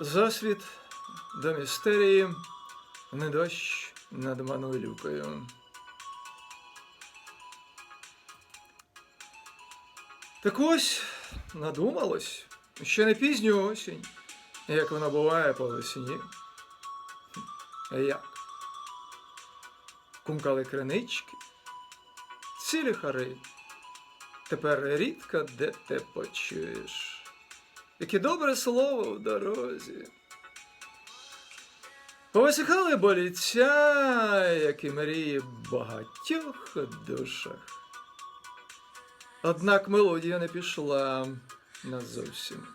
Засвіт до містерії, не дощ над Мануйлюкою. Так ось надумалось, ще не пізню осінь, як вона буває по весні. Як? Кумкали кринички, цілі хари. Тепер рідко де те почуєш. Яке добре слово в дорозі. Повисихали боліця, як і мрії багатьох душах. Однак мелодія не пішла назовсім.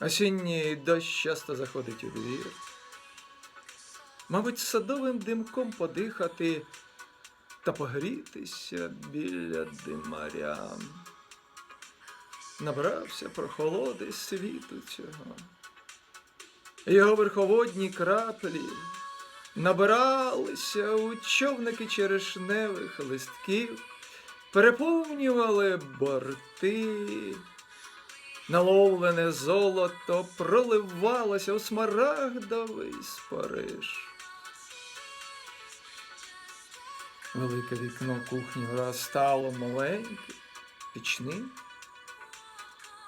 Осінній дощ часто заходить у двір. Мабуть, садовим димком подихати та погрітися біля димаря. Набрався прохолоди світу цього. Його верховодні краплі набиралися у човники черешневих листків, переповнювали борти. Наловлене золото проливалося у смарагдовий спариж. Велике вікно кухні враз маленьке, пічним,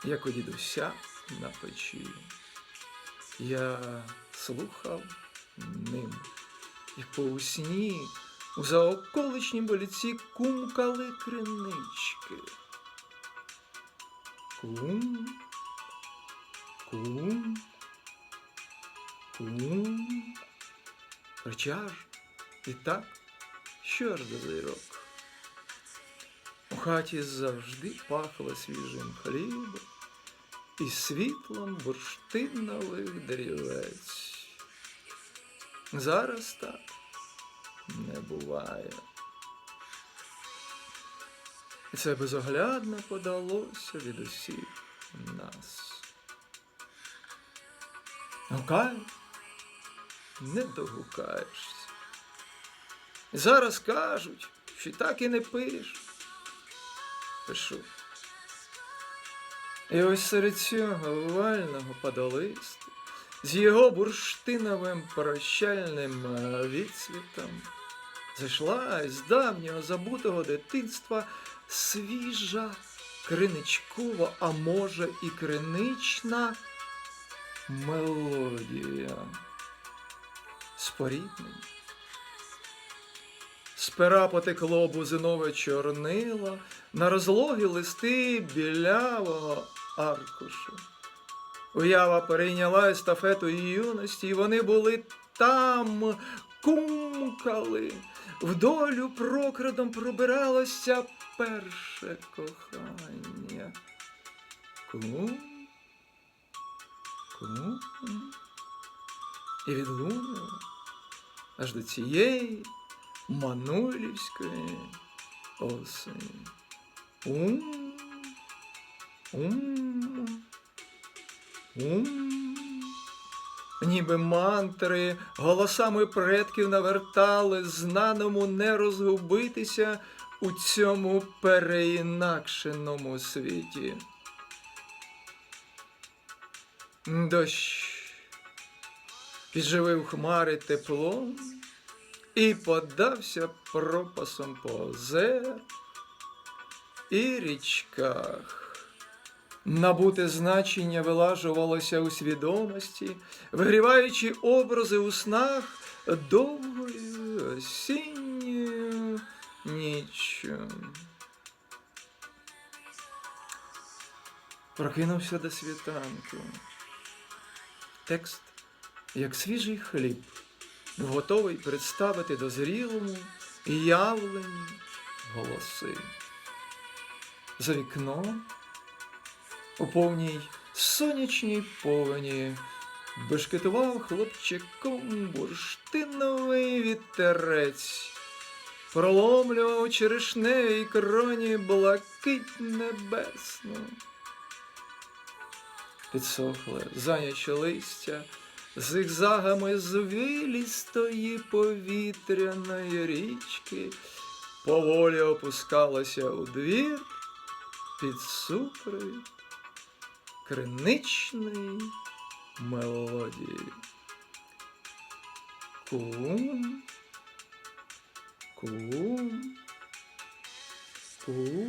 як у дідуся на печі. Я слухав ним, як по усні у заоколичнім боліці кумкали кринички. Кум, кум, кум, причаж, і так, що ж до. Хаті завжди пахло свіжим хлібом і світлом бурштинових деревець. Зараз так не буває. І це безоглядно подалося від усіх нас. Гукай, не догукаєшся. Зараз кажуть, що так і не пиш. Пишу. І ось серед цього овального падолисту, з його бурштиновим прощальним е, відсвітом, зайшла з давнього забутого дитинства свіжа криничкова, а може і кринична мелодія. Споріднення. Пера потекло бузинове чорнило на розлогі листи білявого аркушу. Уява перейняла естафету юності, і вони були там, кумкали. Вдолю прокрадом пробиралося перше кохання. Кум, кум. І відлунило аж до цієї Мануйлівської осені. Ум, ум, ум. Ніби мантри голосами предків навертали знаному не розгубитися у цьому переінакшеному світі. Дощ підживив хмари теплом і подався пропасом по озер і річках. Набуте значення вилажувалося у свідомості, вигріваючи образи у снах довгою осінньою ніччю. Прокинувся до світанку. Текст, як свіжий хліб, готовий представити дозрілому і явленню голоси. За вікном у повній сонячній повені бешкетував хлопчиком бурштиновий вітерець, проломлював черешневій кроні блакить небесну. Підсохле, зайняче листя, зигзагами звилістої повітряної річки поволі опускалося у двір під супровід криничної мелодії. Кум. Кум. Кум.